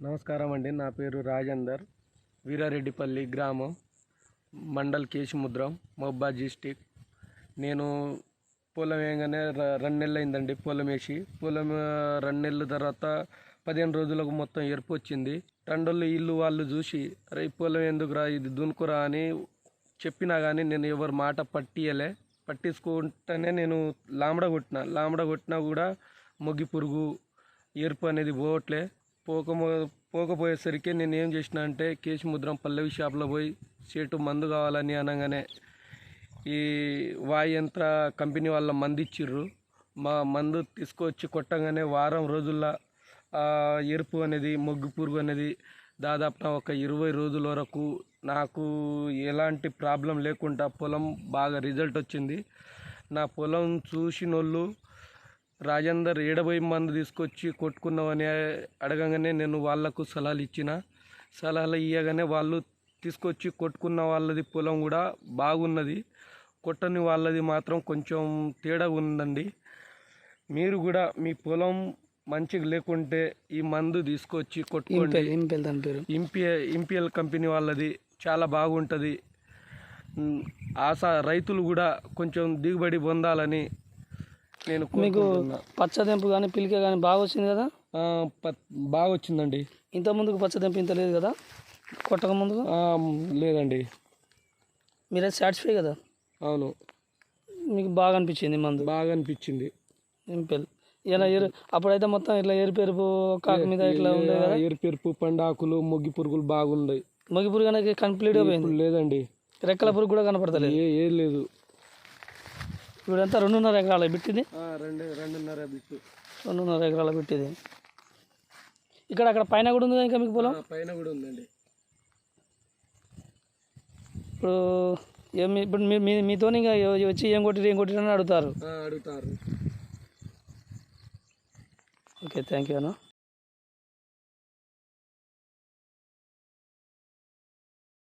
నమస్కారం అండి నా పేరు రాజేందర్. వీరారెడ్డిపల్లి గ్రామం మండల్ కేశముద్రం మహబాద్ డిస్టిక్. నేను పొలం వేయగానే రెండు నెలలు అయిందండి పొలం వేసి. పొలం ఆ, రెండు నెలల తర్వాత పదిహేను రోజులకు మొత్తం ఎరుపు వచ్చింది. రెండోళ్ళు ఇల్లు వాళ్ళు చూసి అరే పొలం ఎందుకురా ఇది దునుకురా అని చెప్పినా కానీ నేను ఎవరి మాట పట్టియలే. పట్టించుకుంటేనే నేను లాంబడ కొట్టిన లాంబడ కొట్టినా కూడా మొగ్గి పురుగు ఎరుపు అనేది పోవట్లే. పోక పోకపోయేసరికి నేను ఏం చేసిన అంటే కేశముద్రం పల్లవి షాప్లో పోయి సేటు మందు కావాలని అనగానే ఈ వాయంత్ర కంపెనీ వాళ్ళ మందు ఇచ్చిర్రు. మా మందు తీసుకొచ్చి కొట్టగానే వారం రోజుల్లో ఎరుపు అనేది మొగ్గు పురుగు అనేది దాదాపు ఒక ఇరవై రోజుల వరకు నాకు ఎలాంటి ప్రాబ్లం లేకుండా పొలం బాగా రిజల్ట్ వచ్చింది. నా పొలం చూసినోళ్ళు రాజేందర్ ఏడబై మంది తీసుకొచ్చి కొట్టుకున్నామని అడగగానే నేను వాళ్ళకు సలహాలు ఇచ్చిన. సలహాలు ఇవ్వగానే వాళ్ళు తీసుకొచ్చి కొట్టుకున్న వాళ్ళది పొలం కూడా బాగున్నది. కొట్టని వాళ్ళది మాత్రం కొంచెం తేడా ఉందండి. మీరు కూడా మీ పొలం మంచిగా లేకుంటే ఈ మందు తీసుకొచ్చి పేరు. ఇంపిఎల్ ఇంపిఎల్ కంపెనీ వాళ్ళది చాలా బాగుంటుంది. ఆశ రైతులు కూడా కొంచెం దిగుబడి పొందాలని నేను మీకు. పచ్చదెంపు కానీ పిలిక కానీ బాగా వచ్చింది కదా? బాగా వచ్చిందండి. ఇంత ముందుకు పచ్చదెంపు ఇంత లేదు కదా? కొట్టక ముందుకు? ఆ, లేదండి. మీరే సాటిస్ఫై కదా? అవును. మీకు బాగా అనిపించింది మందు. బాగా అనిపించింది. ఇంపెల్ ఇలా ఎరు అప్పుడైతే మొత్తం ఇట్లా ఎరుపు ఎరుపు కాకు మీద ఇట్లా ఉండే కదా? ఎరుపెరుపు పండాకులు మొగ్గి పురుగులు బాగున్నాయి మొగి పురుగు అనేది కంప్లీట్గా పోయింది. ఇప్పుడు లేదండి. రెక్కల పురుగు కూడా కనపడతలేదు. ఏ లేదు. ఇప్పుడు ఎంత? రెండున్నర ఎకరాల బిట్టింది ఆ, రెండు రెండున్నర బిట్టు. రెండున్నర ఎకరాల బిట్టింది ఇక్కడ అక్కడ పైన కూడా ఉంది ఇంకా మీకు పొలం? పైన కూడా ఉందండి. ఇప్పుడు ఏమి ఇప్పుడు మీ మీతో ఇంకా వచ్చి ఏం కొట్టిరు ఏం కొట్టిరు అని అడుగుతారు. అడుగుతారు. ఓకే థ్యాంక్ యూ అన్న.